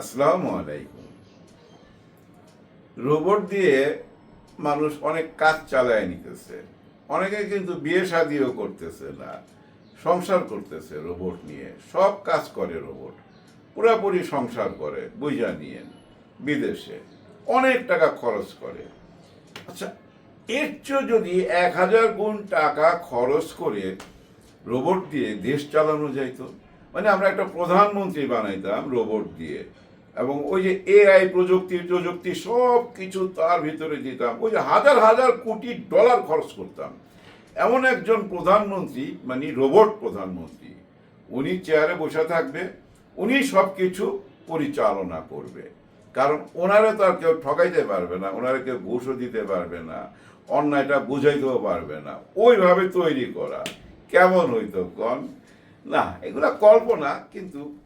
আসসালামু আলাইকুম। রোবট দিয়ে মানুষ অনেক কাজ চালায় নিতেছে। অনেকে কিন্তু বিয়ে শাদিও করতেছে না, সংসার করতেছে রোবট নিয়ে। সব কাজ করে রোবট, পুরাপুরি সংসার করে, বুঝা নিয়ে, বিদেশে। অনেক টাকা খরচ করে। আচ্ছা এর চেয়ে যদি এক হাজার গুণ টাকা খরচ করে রোবট দিয়ে দেশ চালানো যাইতো? মানে আমরা একটা প্রধানমন্ত্রী বানাইতাম রোবট দিয়ে। এবং ওই যে এআই প্রযুক্তি প্রযুক্তি সব কিছু তার ভিতরে দিতাম। ওই যে হাজার হাজার কোটি ডলার খরচ করতাম। এমন একজন প্রধানমন্ত্রী মানে রোবট প্রধানমন্ত্রী, উনি চেয়ারে বসে থাকবে, উনি সব কিছু পরিচালনা করবে। কারণ ওনারা তো আর কেউ ঠকাইতে পারবে না, ওনারা কেউ ঘুষও দিতে পারবে না, অন্যায়টা বুঝাইতেও পারবে না। ওইভাবে তৈরি করা। কেমন হইতো কন? না, এগুলা কল্পনা, কিন্তু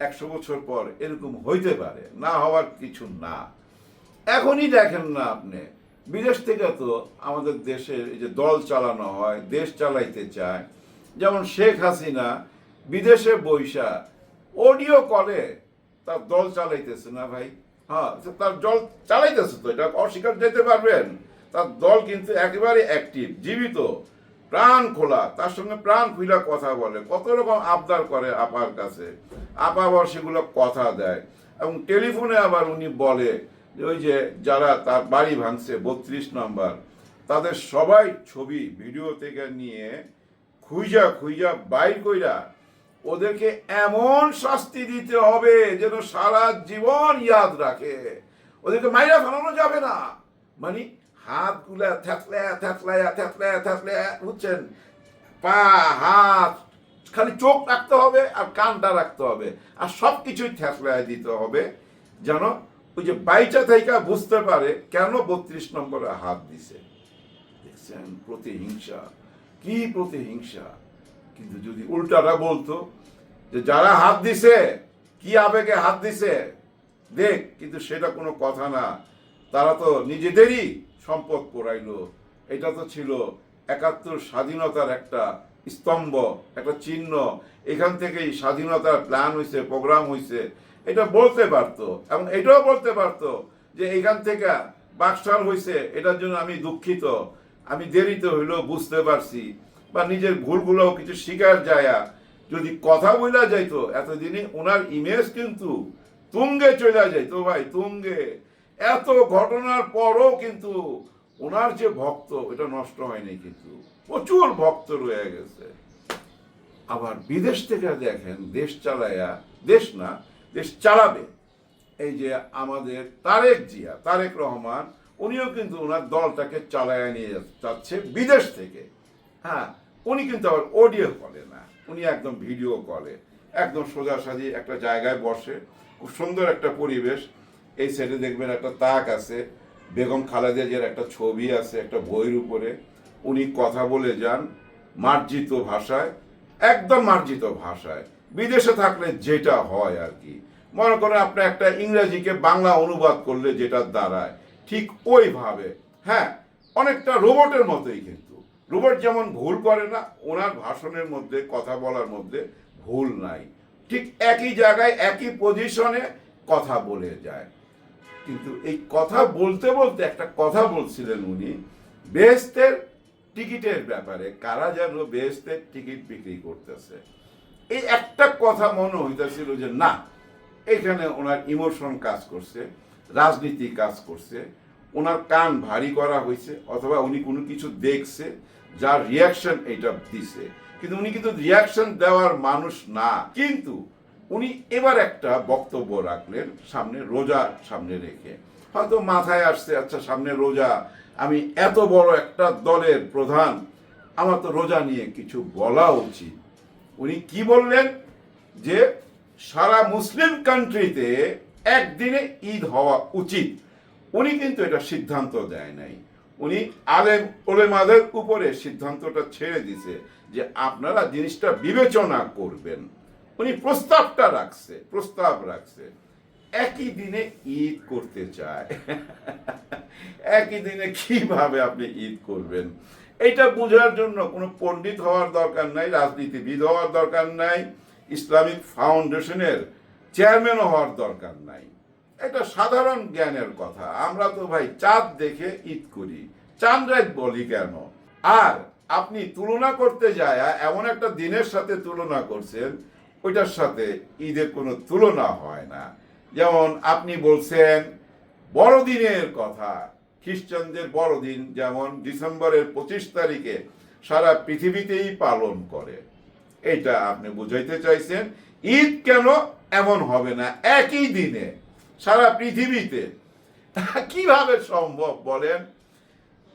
একশো বছর পর এরকম হইতে পারে, না হওয়ার কিছু না। এখনই দেখেন না আপনি, বিদেশ থেকে তো আমাদের দেশের এই যে দল চালানো হয়, দেশ চালাইতে চায়, যেমন শেখ হাসিনা বিদেশে বৈশা অডিও কলে তার দল চালাইতেছে না ভাই। হ্যাঁ তার দল চালাইতেছে তো, এটা অস্বীকার যেতে পারবেন। তার দল কিন্তু একেবারে অ্যাক্টিভ জীবিত। প্রাণ খোলা, তার সঙ্গে প্রাণ খুলা কথা বলে। কত রকম আবদার করে আপার কাছে। আপা আবার সেগুলো কথা দেয়। এবং টেলিফোনে আবার উনি বলে ওই যে যারা তার বাড়ি ভাঙছে, বত্রিশ নম্বর, তাদের সবাই ছবি, ভিডিও থেকে নিয়ে খুঁজা খুঁজা বাইর কইরা ওদেরকে এমন শাস্তি দিতে হবে যেন সারা জীবন ইয়াদ রাখে। ওদেরকে মাইরা ফেলানো যাবে না। মানে হাতগুলা থ্যাতলা থ্যাতলায়া থ্যাতলায়া থ্যাতলায়া বুঝছেন? পা, হাত, খালি চোখ রাখতে হবে আর কানটা রাখতে হবে। আর সব কিছুই দিতে হবে, যেন ওই যে বাইচা থেকে বুঝতে পারে কেন বত্রিশ নম্বরে হাত দিছে। দেখছেন? প্রতিহিংসা। কি প্রতিহিংসা? কিন্তু যদি উল্টাটা বলতো, যে যারা হাত দিছে, কি আবেগে হাত দিছে? দেখ, কিন্তু সেটা কোনো কথা না। তারা তো নিজেদেরই সম্পদ পোড়াইলো। এটা তো ছিল একাত্তর স্বাধীনতার একটা স্তম্ভ, একটা চিহ্ন। এখান থেকেই স্বাধীনতার প্ল্যান হয়েছে প্রোগ্রাম হয়েছে এটা বলতে পারতো। এবং এটাও বলতে পারতো যে এখান থেকে বাকশাল হয়েছে এটার জন্য আমি দুঃখিত। আমি দেরিতে হইলেও বুঝতে পারছি বা নিজের ভুলগুলোও কিছু শিকার যায়া। যদি কথা বলা যাইতো, এতদিনে ওনার ইমেজ কিন্তু তুঙ্গে চলে যাইতো ভাই, তুঙ্গে। এত ঘটনার পরও কিন্তু ওনার যে ভক্ত, এটা নষ্ট হয়নি কিন্তু। প্রচুর ভক্ত রয়ে গেছে। আবার বিদেশ থেকে দেখেন, দেশ চালায়া, দেশ না, দেশ চালাবে। এই যে আমাদের তারেক জিয়া, তারেক রহমান, উনিও কিন্তু ওনার দলটাকে চালায়া নিয়ে যাচ্ছে বিদেশ থেকে। হ্যাঁ উনি কিন্তু আবার অডিও করে না, উনি একদম ভিডিও করে একদম সোজাসাজি একটা জায়গায় বসে, খুব সুন্দর একটা পরিবেশ। এই সাইডে দেখবেন একটা তাক আছে, বেগম খালেদা জিয়ার একটা ছবি আছে, একটা বইয়ের উপরে। উনি কথা বলে যান মার্জিত ভাষায়, একদম মার্জিত ভাষায়। বিদেশে থাকলে যেটা হয় আর কি। মনে করেন আপনি একটা ইংরেজিকে বাংলা অনুবাদ করলে যেটা দাঁড়ায়, ঠিক ওইভাবে। হ্যাঁ অনেকটা রোবটের মতোই কিন্তু। রোবট যেমন ভুল করে না, ওনার ভাষণের মধ্যে, কথা বলার মধ্যে ভুল নাই। ঠিক একই জায়গায়, একই পজিশনে কথা বলে যায়। কিন্তু এই কথা বলতে বলতে একটা কথা বলছিলেন উনি, বেহেস্তের টিকিটের ব্যাপারে, কারা যেন বেহেস্তের টিকিট বিক্রি করতেছে। এই একটা কথা মনে হইতেছিল যে, না, এখানে ওনার ইমোশন কাজ করছে, রাজনীতি কাজ করছে, ওনার কান ভারী করা হয়েছে অথবা উনি কোনো কিছু দেখছে, যার রিয়াকশন এইটা দিছে। কিন্তু উনি কিন্তু রিয়াকশন দেওয়ার মানুষ না। কিন্তু উনি এবার একটা বক্তব্য রাখলেন সামনে, রোজা সামনে রেখে। হয়তো মাথায় আসছে আচ্ছা সামনে রোজা, আমি এত বড় একটা দলের প্রধান, আমার তো রোজা নিয়ে কিছু বলা উচিত। উনি কি বললেন? যে সারা মুসলিম কান্ট্রিতে একদিনে ঈদ হওয়া উচিত। উনি কিন্তু এটা সিদ্ধান্ত দেয় নাই। উনি আলেম ওলেমাদের উপরে সিদ্ধান্তটা ছেড়ে দিছে যে আপনারা জিনিসটা বিবেচনা করবেন। উনি প্রস্তাবটা রাখছে, প্রস্তাব রাখছে। একই দিনে ঈদ করতে চায়। একই দিনে কীভাবে আপনি ঈদ করবেন? এটা বোঝার জন্য কোনো পণ্ডিত হওয়ার দরকার নাই, রাজনীতিবিদ হওয়ার দরকার নাই, ইসলামিক ফাউন্ডেশনের চেয়ারম্যানও হওয়ার দরকার নাই। এটা সাধারণ জ্ঞানের কথা। আমরা তো ভাই চাঁদ দেখে ঈদ করি। চাঁদ রাত বলি কেন? আর আপনি তুলনা করতে যায় এমন একটা দিনের সাথে তুলনা করছেন ওইটার সাথে ঈদের কোনো তুলনা হয় না। যেমন আপনি বলছেন, বড়দিনের কথা, খ্রিস্টানদের বড়দিন যেমন ডিসেম্বরের পঁচিশ তারিখে সারা পৃথিবীতেই পালন করে। এটা আপনি বুঝাইতে চাইছেন, ঈদ কেন এমন হবে না? একই দিনে, সারা পৃথিবীতে। কীভাবে সম্ভব বলেন?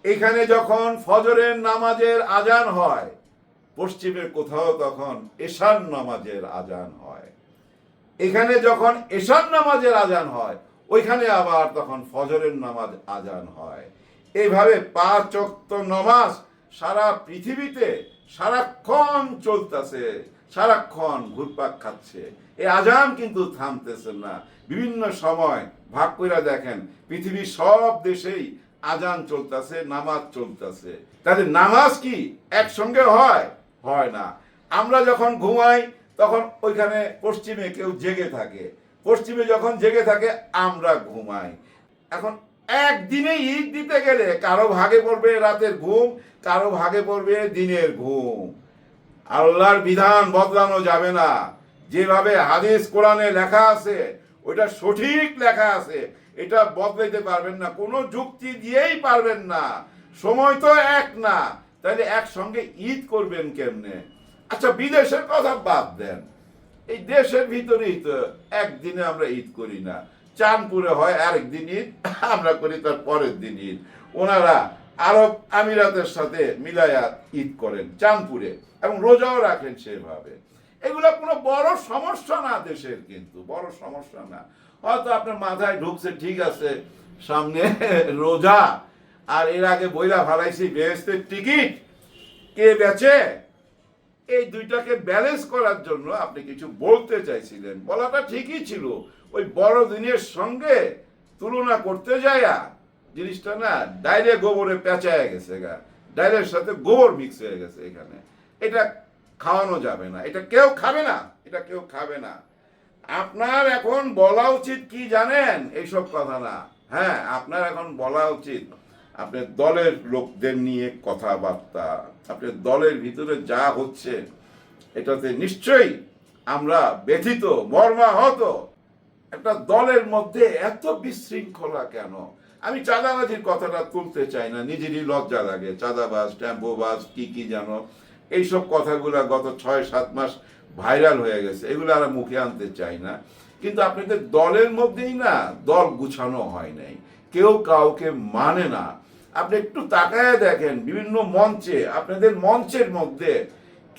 এখানে যখন ফজরের নামাজের আজান হয় পশ্চিমের কোথাও তখন এশান নামাজের আজান হয়। এখানে যখন এশান নামাজের আজান হয়, ওইখানে আবার তখন ফজরের নামাজ আজান হয়। এইভাবে পাঁচ ওয়াক্ত নামাজ সারা পৃথিবীতে সারাক্ষণ চলতেছে, সারাক্ষণ ঘুরপাক খাচ্ছে। এই আজান কিন্তু থামতেছে না। বিভিন্ন সময় ভাগ করে দেখেন, পৃথিবীর সব দেশেই আজান চলতেছে, নামাজ চলতেছে। তাহলে নামাজ কি একসঙ্গে হয়? হয় না। আমরা যখন ঘুমাই, তখন ওইখানে পশ্চিমে কেউ জেগে থাকে। পশ্চিমে যখন জেগে থাকে, আমরা ঘুমাই। এখন একদিনে ঈদ দিতে গেলে কারও ভাগে পড়বে রাতের ঘুম, কারও ভাগে পড়বে দিনের ঘুম। আল্লাহর বিধান বদলানো যাবে না। যেভাবে হাদিস কোরআনে লেখা আছে ওটা সঠিক লেখা আছে। এটা বদলাইতে পারবেন না। কোনো যুক্তি দিয়েই পারবেন না। সময় তো এক না। তাহলে একসঙ্গে ঈদ করবেন কেমনে? আচ্ছা বিদেশের কথা বাদ দেন। এই দেশের ভিতরেই তো একদিনে আমরা ঈদ করি না। চাঁদপুরে হয় আরেকদিন ঈদ, আমরা করি তার পরের দিন ঈদ। ওনারা আরব আমিরাতের সাথে মিলায়া ঈদ করেন চাঁদপুরে এবং রোজাও রাখেন সেভাবে। এগুলো কোনো বড় সমস্যা না দেশের কিন্তু, বড় সমস্যা না। হয়তো আপনার মাথায় ঢুকছে, ঠিক আছে, সামনে রোজা আর এর আগে বইলা ভালাইছি বেহেস্তের টিকিট। কে বেচে? এই দুইটাকে ব্যালেন্স করার জন্য আপনি কিছু বলতে চাইছিলেন। বলাটা ঠিকই ছিল। ওই বড় দিনের সঙ্গে তুলনা করতে যায়া জিনিসটা না ডাইরে গোবরে পেঁচায় গেছে গা। ডাইরের সাথে গোবর মিক্স হয়ে গেছে এখানে। এটা খাওয়ানো যাবে না। এটা কেউ খাবে না। এটা কেউ খাবে না। আপনার এখন বলা উচিত কি জানেন? এইসব কথা না। হ্যাঁ আপনার এখন বলা উচিত। আপনার দলের লোকদের নিয়ে কথাবার্তা, আপনার দলের ভিতরে যা হচ্ছে, এটাতে নিশ্চয়ই আমরা ব্যথিত, মর্মাহত। একটা দলের মধ্যে এত বিশৃঙ্খলা কেন? আমি চাঁদাবাজির কথাটা তুলতে চাই না, নিজেরই লজ্জা লাগে। চাঁদাবাজ, ট্যাম্পোবাজ, কি কি জানো এইসব কথাগুলো গত ছয়, সাত মাস ভাইরাল হয়ে গেছে। এগুলো আর মুখে আনতে চাই না। কিন্তু আপনাদের দলের মধ্যেই না, দল গুছানো হয় নাই। কেউ কাউকে মানে না। আপনি একটু তাকায় দেখেন বিভিন্ন মঞ্চে, আপনাদের মঞ্চের মধ্যে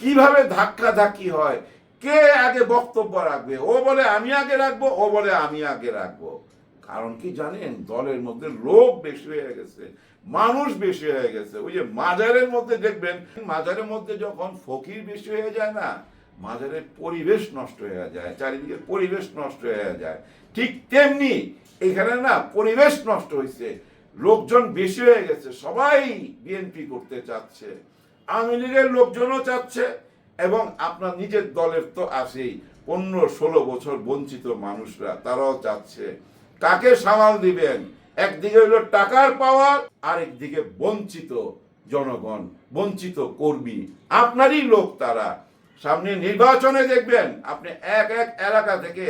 কীভাবে ধাক্কা ধাক্কি হয়, কে আগে বক্তব্য রাখবে? ও বলে, আমি আগে রাখব ও বলে, আমি আগে রাখব কারণ কি জানেন, দলের মধ্যে লোক বেশি হয়ে গেছে, মানুষ বেশি হয়ে গেছে। ওই যে মাজারের মধ্যে দেখবেন, মাজারের মধ্যে যখন ফকির বেশি হয়ে যায় না, মাজারের পরিবেশ নষ্ট হয়ে যায়, চারিদিকে পরিবেশ নষ্ট হয়ে যায়। ঠিক তেমনি এখানে না পরিবেশ নষ্ট হয়েছে লোকজন বেশি হয়ে গেছে, সবাই বিএনপি করতে চাচ্ছে। আওয়ামী লীগের লোকজনও চাচ্ছে এবং আপনার নিজের দলের তো আছেই। পনেরো, ষোলো বছর বঞ্চিত মানুষরা, তারাও চাচ্ছে। কাকে সামাল দিবেন? একদিকে হইল টাকার পাওয়ার, আরেকদিকে বঞ্চিত জনগণ, বঞ্চিত কর্মী। আপনারই লোক তারা। সামনে নির্বাচনে দেখবেন, আপনি এক এক এলাকা থেকে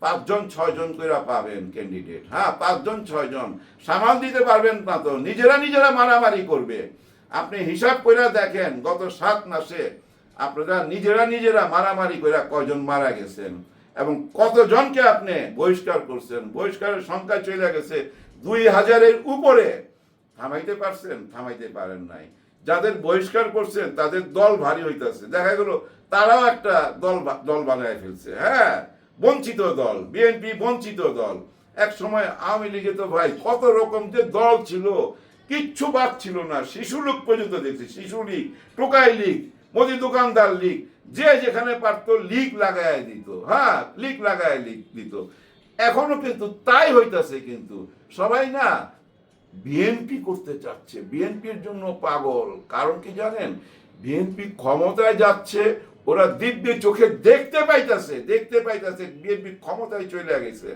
পাঁচজন, ছয়জন করে পাবেন ক্যান্ডিডেট হ্যাঁ পাঁচজন, ছয়জন। সামাল দিতে পারবেন না তো, নিজেরা নিজেরা মারামারি করবে। আপনি হিসাব করে দেখেন, গত সাত মাসে আপনারা নিজেরা নিজেরা মারামারি করে কয়জন মারা গেছেন এবং কতজনকে আপনি বহিষ্কার করছেন? বহিষ্কারের সংখ্যা চলে গেছে দুই হাজারের উপরে। থামাইতে পারছেন? থামাইতে পারেন নাই। যাদের বহিষ্কার করছেন, তাদের দল ভারী হইতেছে। দেখা গেল তারাও একটা দল দল বানায় ফেলছে। হ্যাঁ? বঞ্চিত দল বিএনপি বঞ্চিত দল। এক সময় আওয়ামী লীগে তো ভাই কত রকম যে দল ছিল, কিচ্ছু বাদ ছিল না। শিশু লীগ পর্যন্ত দেখছি, শিশু লীগ, টোকাই লীগ মোদি দোকানদার লীগ, যে যেখানে পারতো লীগ লাগায় দিত হ্যাঁ লীগ লাগায় লীগ দিত। এখনও কিন্তু তাই হইতাছে কিন্তু। সবাই না বিএনপি করতে চাচ্ছে। বিএনপির জন্য পাগল। কারণ কি জানেন? বিএনপি ক্ষমতায় যাচ্ছে ওরা দিব্যি চোখে দেখতে পাইতাছে দেখতে পাইতাছে বিএনপি ক্ষমতায় চলে গেছে।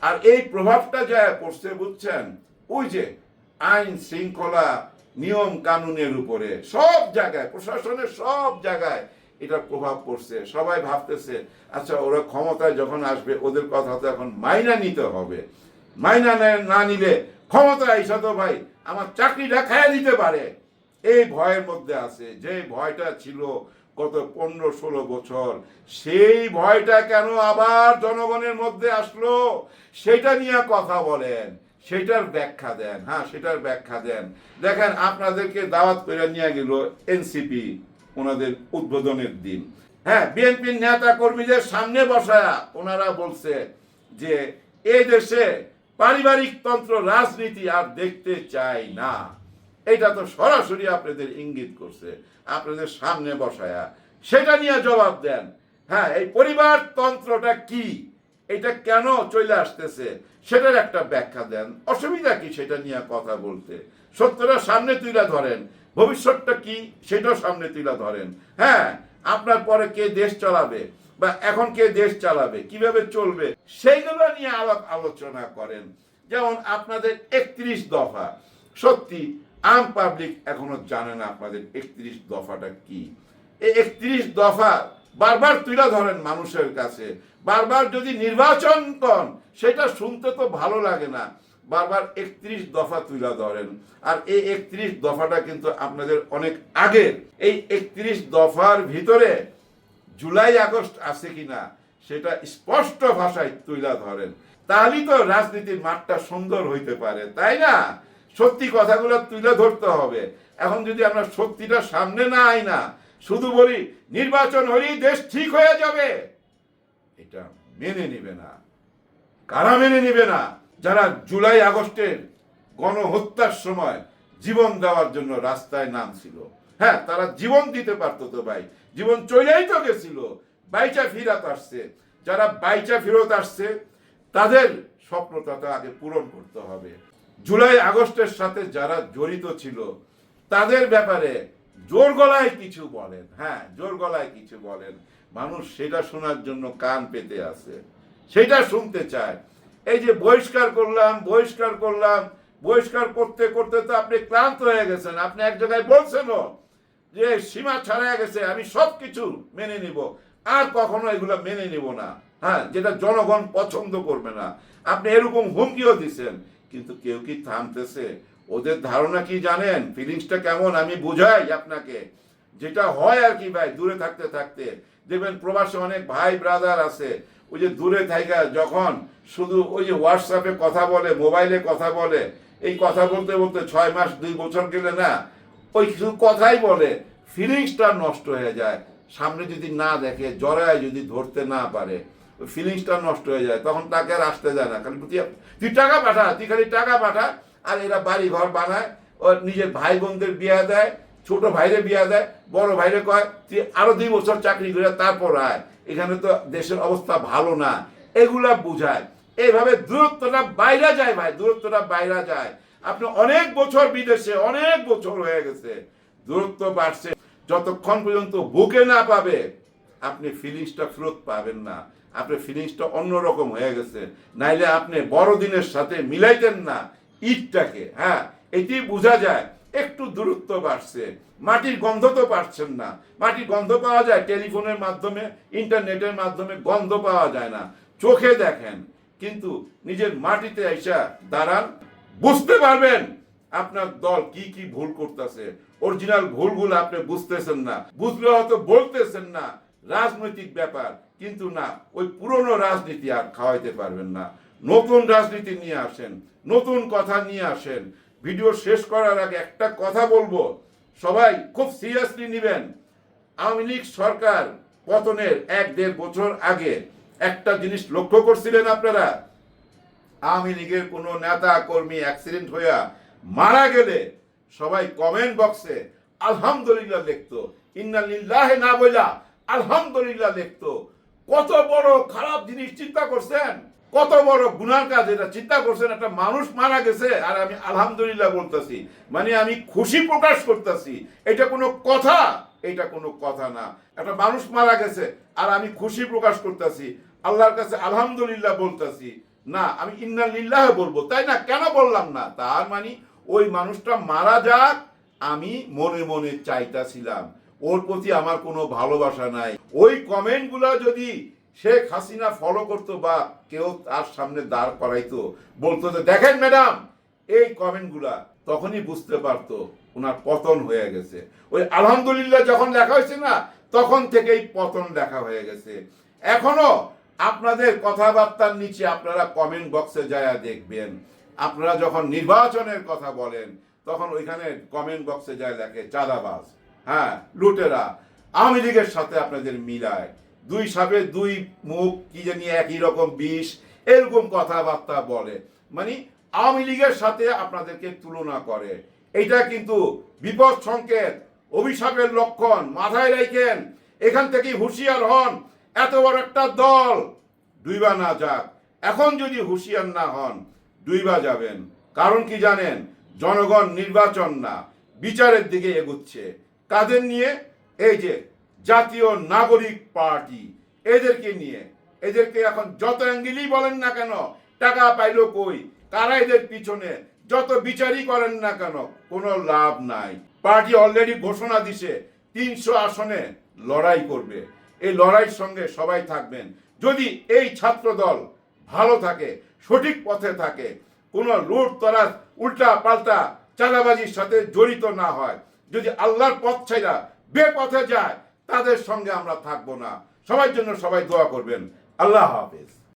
আর এই প্রভাবটা যা পড়ছে, বুঝছেন? ওই যে আইন শৃঙ্খলা, নিয়ম কানুনের উপরে, সব জায়গায়, প্রশাসনের সব জায়গায় এটা প্রভাব পড়ছে। সবাই ভাবতেছে আচ্ছা ওরা ক্ষমতায় যখন আসবে, ওদের কথা তো এখন মাইনা নিতে হবে। মাইনা না- নিলে ক্ষমতা আইসা তো ভাই, আমার চাকরিটা খাইয়া দিতে পারে। এই ভয়ের মধ্যে আছে, যে ভয়টা ছিল গত পনেরো ষোলো বছর। সেই ভয়টা কেন আবার জনগণের মধ্যে আসলো? সেটা নিয়ে কথা বলেন। সেটার ব্যাখ্যা দেন। হ্যাঁ সেটার ব্যাখ্যা দেন। দেখেন, আপনাদেরকে দাওয়াত করে নিয়ে গেল এনসিপি, ওনাদের উদ্বোধনের দিন। হ্যাঁ বিএনপির নেতা কর্মীদের সামনে বসায়া ওনারা বলছে যে, এ দেশে পারিবারিক তন্ত্র, রাজনীতি আর দেখতে চাই না। এটা তো সরাসরি আপনাদের ইঙ্গিত করছে, আপনাদের সামনে বসায়া। সেটা নিয়ে জবাব দেন। হ্যাঁ এই পরিবার তন্ত্রটা কি? এটা কেন চলে আসতেছে? সেটার একটা ব্যাখ্যা দেন। অসুবিধা কি সেটা নিয়ে কথা বলতে? সত্যটা সামনে তুলে ধরেন। ভবিষ্যৎটা কি সেটাও সামনে তুলে ধরেন। হ্যাঁ আপনার পরে কে দেশ চালাবে বা এখন কে দেশ চালাবে, কীভাবে চলবে, সেইগুলো নিয়ে আলাপ আলোচনা করেন। যেমন আপনাদের একত্রিশ দফা। সত্যি আম পাবলিক এখনও জানে না আপনাদের একত্রিশ দফাটা কি। এই একত্রিশ দফা বারবার তুলে ধরেন মানুষের কাছে। বারবার যদি নির্বাচন কন, সেটা শুনতে তো ভালো লাগে না। বারবার একত্রিশ দফা তুলে ধরেন। আর এই একত্রিশ দফাটা কিন্তু আপনাদের অনেক আগের। এই একত্রিশ দফার ভিতরে জুলাই, আগস্ট আছে কিনা, সেটা স্পষ্ট ভাষায় তুলে ধরেন। তাহলেই তো রাজনীতির মাঠটা সুন্দর হইতে পারে, তাই না? সত্যি কথাগুলো তুলে ধরতে হবে। এখন যদি আমরা সত্যিটা সামনে না আই না, শুধু বলি, নির্বাচন হলেই দেশ ঠিক হয়ে যাবে, এটা মেনে নিবে না। কারা মেনে নিবে না? যারা জুলাই আগস্টের গণহত্যার সময় জীবন দেওয়ার জন্য রাস্তায় নামছিল। হ্যাঁ তারা জীবন দিতে পারতো তো ভাই। জীবন চলেই তো গেছিল। বাইচা ফিরাত আসছে। যারা বাইচা ফেরত আসছে, তাদের স্বপ্নটা তো আগে পূরণ করতে হবে। জুলাই আগস্টের সাথে যারা জড়িত ছিল, তাদের ব্যাপারে জোর গলায় কিছু বলেন। হ্যাঁ জোর গলায় কিছু বলেন। মানুষ সেটা শোনার জন্য কান পেতে আছে সেটা শুনতে চায়। এই যে বহিষ্কার করলাম বহিষ্কার করলাম, বহিষ্কার করতে করতে তো আপনি ক্লান্ত হয়ে গেছেন। আপনি এক জায়গায় বলছেনও যে সীমা ছাড়া গেছে, আমি সব কিছু মেনে নিব। আর কখনো এগুলো মেনে নিব না। হ্যাঁ যেটা জনগণ পছন্দ করবে না। আপনি এরকম হুমকিও দিচ্ছেন। কিন্তু কেউ কি থামতেছে? ওদের ধারণা কি জানেন? ফিলিংসটা কেমন? আমি বুঝাই আপনাকে। যেটা হয় আর কি ভাই, দূরে থাকতে থাকতে। দেখবেন প্রবাসে অনেক ভাই ব্রাদার আছে। ওই যে দূরে থাকা যখন শুধু ওই যে হোয়াটসঅ্যাপে কথা বলে, মোবাইলে কথা বলে, এই কথা বলতে বলতে ছয় মাস, দুই বছর গেলে না, ওই কিছু কথাই বলে, ফিলিংসটা নষ্ট হয়ে যায়। সামনে যদি না দেখে, জরায় যদি ধরতে না পারে। ফিলিংসটা নষ্ট হয়ে যায়, তখন তাকে আর আসতে যায় না। খালি তুই তুই টাকা পাঠা, তুই খালি টাকা পাঠা, আর এরা বাড়ি ঘর বানায়, ও নিজের ভাই বোনদের বিয়া দেয়, ছোট ভাইরে বিয়া দেয়, বড় ভাইরে কয়, তুই আরও দুই বছর চাকরি করে তারপর আয়। এখানে তো দেশের অবস্থা ভালো না। এগুলা বুঝায়। এইভাবে দূরত্বটা বাইরে যায় ভাই, দূরত্বটা বাইরে যায়। আপনি অনেক বছর বিদেশে, অনেক বছর হয়ে গেছে। দূরত্ব বাড়ছে। যতক্ষণ পর্যন্ত বুকে না পাবে, আপনি ফিলিংসটা ফেরত পাবেন না। আপনার ফিলিংসটা অন্যরকম হয়ে গেছে। নাইলে আপনি বড়দিনের সাথে মিলাইতেন না ঈদটাকে হ্যাঁ? এটি বোঝা যায়, একটু দূরত্ব বাড়ছে। মাটির গন্ধ তো পাচ্ছেন না। মাটির গন্ধ পাওয়া যায় টেলিফোনের মাধ্যমে, ইন্টারনেটের মাধ্যমে গন্ধ পাওয়া যায় না। চোখে দেখেন, কিন্তু নিজের মাটিতে এসা দাঁড়ান, বুঝতে পারবেন আপনার দল কি কি ভুল করতেছে। অরিজিনাল ভুলগুলো আপনি বুঝতেছেন না। বুঝলে হয়তো বলতেছেন না রাজনৈতিক ব্যাপার, কিন্তু না, ওই পুরনো রাজনীতি আর খাওয়াইতে পারবেন না। নতুন রাজনীতি নিয়ে আসেন, নতুন কথা নিয়ে আসেন। ভিডিও শেষ করার আগে একটা কথা বলব। সবাই খুব সিরিয়াসলি নেবেন। আওয়ামী লীগ সরকার পতনের এক দেড় বছর আগে একটা জিনিস লক্ষ্য করছিলেন আপনারা? আওয়ামী লীগের কোনো নেতা, কর্মী অ্যাক্সিডেন্ট হইয়া মারা গেলে সবাই কমেন্ট বক্সে আলহামদুলিল্লাহ লিখতো, ইন্নালিল্লাহ না বইলা আলহামদুলিল্লাহ লিখতো কত বড় খারাপ জিনিস চিন্তা করছেন? কত বড় গুনার কাজ এটা চিন্তা করছেন? একটা মানুষ মারা গেছে আর আমি আলহামদুলিল্লাহ বলতেছি। মানে আমি খুশি প্রকাশ করতেছি। এটা কোনো কথা? এটা কোনো কথা না। একটা মানুষ মারা গেছে আর আমি খুশি প্রকাশ করতেছি। আল্লাহর কাছে আলহামদুলিল্লাহ বলতেছি। না, আমি ইন্না লিল্লাহ বলব। তাই না? কেন বললাম না? তার মানে ওই মানুষটা মারা যাক, আমি মনে মনে চাইতাছিলাম। ওর প্রতি আমার কোনো ভালোবাসা নাই। ওই কমেন্টগুলো যদি শেখ হাসিনা ফলো করতো বা কেউ তার সামনে দাঁড় করাইতো, বলতো যে, দেখেন ম্যাডাম, এই কমেন্টগুলা। তখনই বুঝতে পারতো ওনার পতন হয়ে গেছে। ওই আলহামদুলিল্লাহ যখন লেখা হয়েছে না, তখন থেকেই পতন দেখা হয়ে গেছে। এখনও আপনাদের কথাবার্তার নিচে আপনারা কমেন্ট বক্সে যায় দেখবেন। আপনারা যখন নির্বাচনের কথা বলেন, তখন ওইখানে কমেন্ট বক্সে যায় লেখে, চাঁদাবাজ। হ্যাঁ লুটেরা। আওয়ামী লীগের সাথে আপনাদের মিলায়। দুই সাপে দুই মুখ, কি জানি একই রকম বিষ, এরকম কথাবার্তা বলে। মানে আওয়ামী লীগের সাথে আপনাদেরকে তুলনা করে। এটা কিন্তু বিপদ সংকেত, অভিশাপের লক্ষণ, মাথায় রাখেন এখান থেকে হুঁশিয়ার হন, এত বড় একটা দল। দুইবা না যাক, এখন যদি হুঁশিয়ার না হন দুইবা যাবেন। কারণ কি জানেন, জনগণ নির্বাচন না, বিচারের দিকে এগুচ্ছে। কাদের নিয়ে এই যে জাতীয় নাগরিক পার্টি, এদেরকে নিয়ে। এদেরকে এখন যত অ্যাঙ্গেলই বলেন না কেন, টাকা পাইলো কই? কারা এদের পিছনে? যত বিচারই করেন না কেন, কোনো লাভ নাই। পার্টি অলরেডি ঘোষণা দিছে, তিনশো আসনে লড়াই করবে। এই লড়াইয়ের সঙ্গে সবাই থাকবেন। যদি এই ছাত্র দল ভালো থাকে, সঠিক পথে থাকে, কোনো লুট তরাজ উল্টা পাল্টা চাঁদাবাজির সাথে জড়িত না হয় যদি আল্লাহর পথ ছাইরা বেপথে যায়, তাদের সঙ্গে আমরা থাকব না। সবার জন্য সবাই দোয়া করবেন। আল্লাহ হাফেজ।